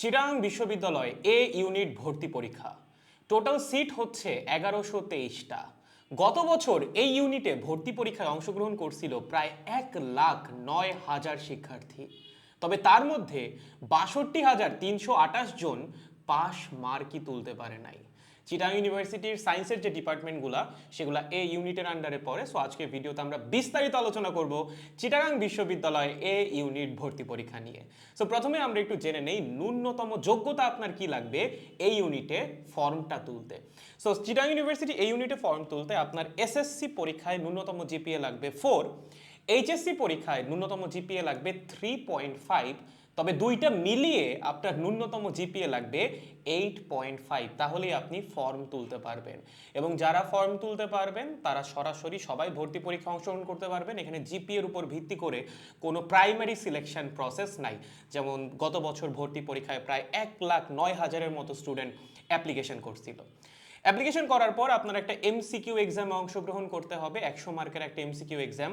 চিরাং বিশ্ববিদ্যালয় এ ইউনিট ভর্তি পরীক্ষা। টোটাল সিট হচ্ছে এগারোশো তেইশটা। গত বছর এই ইউনিটে ভর্তি পরীক্ষায় অংশগ্রহণ করছিল প্রায় এক লাখ নয় হাজার শিক্ষার্থী। তবে তার মধ্যে বাষট্টি হাজার তিনশো আটাশ জন পাশ মার্কই তুলতে পারে নাই। চিটাং ইউনিভার্সিটির সায়েন্সের যে ডিপার্টমেন্টগুলো, সেগুলো এই ইউনিটের আন্ডারে পড়ে। সো আজকে ভিডিওতে আমরা বিস্তারিত আলোচনা করব চিটাগাং বিশ্ববিদ্যালয় এ ইউনিট ভর্তি পরীক্ষা নিয়ে। সো প্রথমে আমরা একটু জেনে নেই ন্যূনতম যোগ্যতা আপনার কি লাগবে এই ইউনিটে ফর্মটা তুলতে। সো চিটাং ইউনিভার্সিটি এই ইউনিটে ফর্ম তুলতে আপনার এসএসসি পরীক্ষায় ন্যূনতম জিপিএ লাগবে ফোর এইচএসসি পরীক্ষায় ন্যূনতম জিপিএ লাগবে থ্রি পয়েন্ট ফাইভ তবে দুইটা মিলিয়ে আপনার ন্যূনতম জিপিএ লাগবে এইট পয়েন্ট ফাইভ তাহলেই আপনি ফর্ম তুলতে পারবেন। এবং যারা ফর্ম তুলতে পারবেন, তারা সরাসরি সবাই ভর্তি পরীক্ষা অংশগ্রহণ করতে পারবেন। এখানে জিপিএর উপর ভিত্তি করে কোনো প্রাইমারি সিলেকশন প্রসেস নাই। যেমন গত বছর ভর্তি পরীক্ষায় প্রায় এক লাখ নয় হাজারের মতো স্টুডেন্ট অ্যাপ্লিকেশন করছিল অ্যাপ্লিকেশন করার পর আপনার একটা এমসিকিউ এক্সামে অংশগ্রহণ করতে হবে, একশো মার্কের একটা এমসিকিউ এক্সাম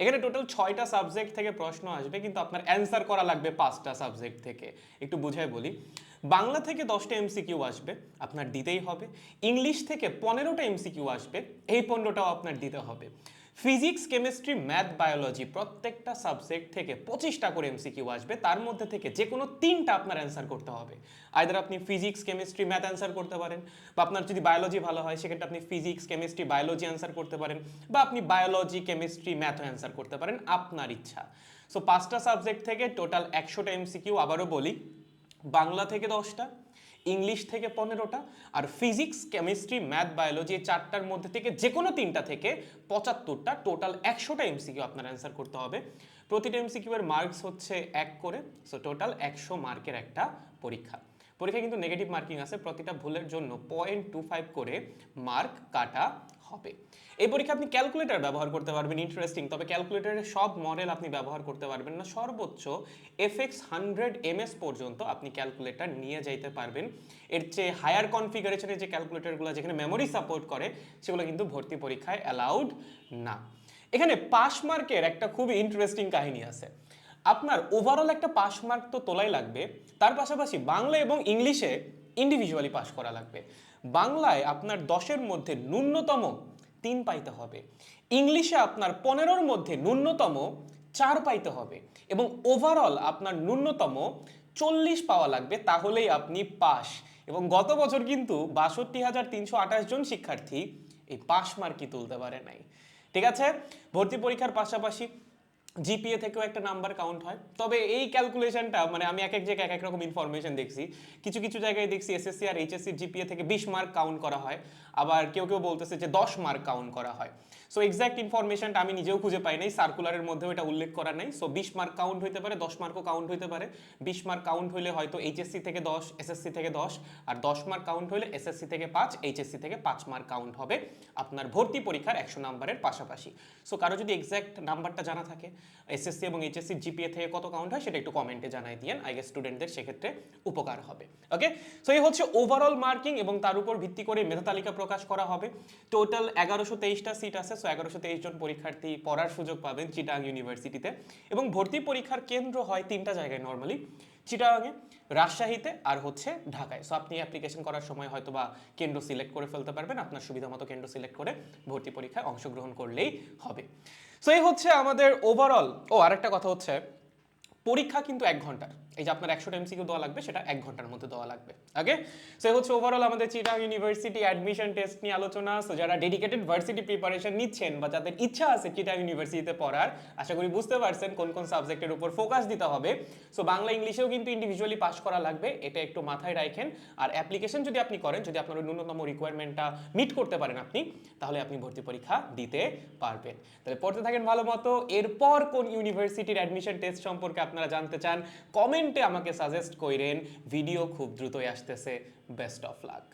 এখানে টোটাল ছয়টা সাবজেক্ট থেকে প্রশ্ন আসবে, কিন্তু আপনার অ্যান্সার করা লাগবে পাঁচটা সাবজেক্ট থেকে। একটু বুঝাই বলি। বাংলা থেকে দশটা এমসিকিউ আসবে, আপনার দিতেই হবে। ইংলিশ থেকে পনেরোটা এমসিকিউ আসবে, এই পনেরোটাও আপনার দিতে হবে। ফিজিক্স কেমিস্ট্রি ম্যাথ বায়োলজি প্রত্যেকটা সাবজেক্ট থেকে পঁচিশটা করে এমসিকিউ আসবে। তার মধ্যে থেকে যে কোনো তিনটা আপনার অ্যান্সার করতে হবে। আইদার আপনি ফিজিক্স কেমিস্ট্রি ম্যাথ অ্যান্সার করতে পারেন বা আপনার যদি বায়োলজি ভালো হয়, সেক্ষেত্রে আপনি ফিজিক্স কেমিস্ট্রি বায়োলজি অ্যান্সার করতে পারেন বা আপনি বায়োলজি কেমিস্ট্রি ম্যাথও অ্যান্সার করতে পারেন আপনার ইচ্ছা। সো পাঁচটা সাবজেক্ট থেকে টোটাল একশোটা এমসিকিউ আবারও বলি। বাংলা থেকে দশটা ইংলিশ থেকে পনেরোটা আর ফিজিক্স, কেমিস্ট্রি, ম্যাথ, বায়োলজি এই চারটার মধ্যে থেকে যে কোনো তিনটা থেকে পঁচাত্তরটা, টোটাল একশোটা এমসিকিউ আপনার অ্যান্সার করতে হবে। প্রতিটা এমসিকিউ এর মার্কস হচ্ছে এক করে সো টোটাল একশো মার্কের একটা পরীক্ষা। পরীক্ষায় কিন্তু নেগেটিভ মার্কিং আছে, প্রতিটা ভুলের জন্য পয়েন্ট টু ফাইভ করে মার্ক কাটা হবে। এই পরীক্ষা আপনি ক্যালকুলেটর ব্যবহার করতে পারবেন ইন্টারেস্টিং তবে ক্যালকুলেটরের সব মডেল আপনি ব্যবহার করতে পারবেন না। সর্বোচ্চ এফএক্স হান্ড্রেড এমএস পর্যন্ত আপনি ক্যালকুলেটর নিয়ে যাইতে পারবেন। এর চেয়ে হায়ার কনফিগারেশনের যে ক্যালকুলেটরগুলো যেখানে মেমোরি সাপোর্ট করে, সেগুলো কিন্তু ভর্তি পরীক্ষায় অ্যালাউড না। এখানে পাস মার্কের একটা খুবই ইন্টারেস্টিং কাহিনী আছে। আপনার ওভারঅল একটা পাস মার্ক তো তোলাই লাগবে, তার পাশাপাশি বাংলা এবং ইংলিশে ইন্ডিভিজুয়ালি পাস করা লাগবে। বাংলায় আপনার দশের মধ্যে ন্যূনতম তিন পাইতে হবে। ইংলিশে আপনার পনেরোর মধ্যে ন্যূনতম চার পাইতে হবে এবং ওভারঅল আপনার ন্যূনতম চল্লিশ পাওয়া লাগবে, তাহলেই আপনি পাস। এবং গত বছর কিন্তু বাষট্টি হাজার তিনশো আঠাশ জন শিক্ষার্থী এই পাস মার্কই তুলতে পারে নাই। ঠিক আছে? ভর্তি পরীক্ষার পাশাপাশি জিপিএ থেকেও একটা নাম্বার কাউন্ট হয়। তবে এই ক্যালকুলেশনটা মানে আমি এক এক জায়গায় এক এক রকম ইনফরমেশন দেখছি। কিছু কিছু জায়গায় দেখছি এসএসসি আর এইচএসসি জিপিএ থেকে বিশ মার্ক কাউন্ট করা হয়। আবার কেউ কেউ বলতেছে যে দশ মার্ক কাউন্ট করা হয়। সো এক্স্যাক্ট ইনফরমেশনটা আমি নিজেও খুঁজে পাই নাই। সার্কুলারের মধ্যেও এটা উল্লেখ করা নাই। সো বিশ মার্ক কাউন্ট হইতে পারে, দশ মার্কও কাউন্ট হইতে পারে। বিশ মার্ক কাউন্ট হইলে হয়তো এইচএসসি থেকে দশ এসএসসি থেকে দশ। আর দশ মার্ক কাউন্ট হইলে এসএসসি থেকে পাঁচ এইচএসসি থেকে পাঁচ মার্ক কাউন্ট হবে। আপনার ভর্তি পরীক্ষার একশো নাম্বারের পাশাপাশি। সো কারও যদি এক্স্যাক্ট নাম্বারটা জানা থাকে এসএসসি এবং এইচএসসি জিপিএ থেকে কত কাউন্ট হয় সেটা একটু কমেন্টে জানাই দিয়েন। গেস স্টুডেন্টদের সেক্ষেত্রে উপকার হবে। ওকে সো এই হচ্ছে ওভারঅল মার্কিং এবং তার উপর ভিত্তি করে মেধা তালিকা প্রকাশ করা হবে। টোটাল এগারোশো তেইশটা সিট আছে সো এগারোশো তেইশ জন পরীক্ষার্থী পড়ার সুযোগ পাবেন চিটাং ইউনিভার্সিটিতে এবং ভর্তি পরীক্ষার কেন্দ্র হয় তিনটা জায়গায় নর্মালি চিটাগাংয়ে রাজশাহীতে আর হচ্ছে ঢাকায়। সো আপনি অ্যাপ্লিকেশন করার সময় হয়তো বা কেন্দ্র সিলেক্ট করে ফেলতে পারবেন। আপনার সুবিধা মতো কেন্দ্র সিলেক্ট করে ভর্তি পরীক্ষায় অংশগ্রহণ করলেই হবে। সো এই হচ্ছে আমাদের ওভারঅল ও আরেকটা কথা হচ্ছে পরীক্ষা কিন্তু এক ঘণ্টার। এই যে আপনার একশোটা এমসিকিউ দেওয়া লাগবে, সেটা এক ঘণ্টার মধ্যে দেওয়া লাগবে। ওকে সো হচ্ছে ওভারঅল আমাদের চিটাং ইউনিভার্সিটি অ্যাডমিশন টেস্ট নিয়ে আলোচনা। সো যারা ডেডিকেটেড ভার্সিটি প্রিপারেশন নিচ্ছেন বা যাদের ইচ্ছা আছে চিটাং ইউনিভার্সিটিতে পড়ার, আশা করি বুঝতে পারছেন কোন কোন সাবজেক্টের উপর ফোকাস দিতে হবে। সো বাংলা, ইংলিশেও কিন্তু ইন্ডিভিজুয়ালি পাস করা লাগবে, এটা একটু মাথায় রাখেন। আর অ্যাপ্লিকেশন যদি আপনি করেন, যদি আপনার ন্যূনতম রিকোয়ারমেন্টটা মিট করতে পারেন আপনি, তাহলে আপনি ভর্তি পরীক্ষা দিতে পারবেন। তাহলে পড়তে থাকেন ভালো মতো। এরপর কোন ইউনিভার্সিটির অ্যাডমিশন টেস্ট সম্পর্কে আপনারা জানতে চান কমেন্টে আমাকে সাজেস্ট কইরেন ভিডিও খুব দ্রুতই আসতেছে বেস্ট অফ লাক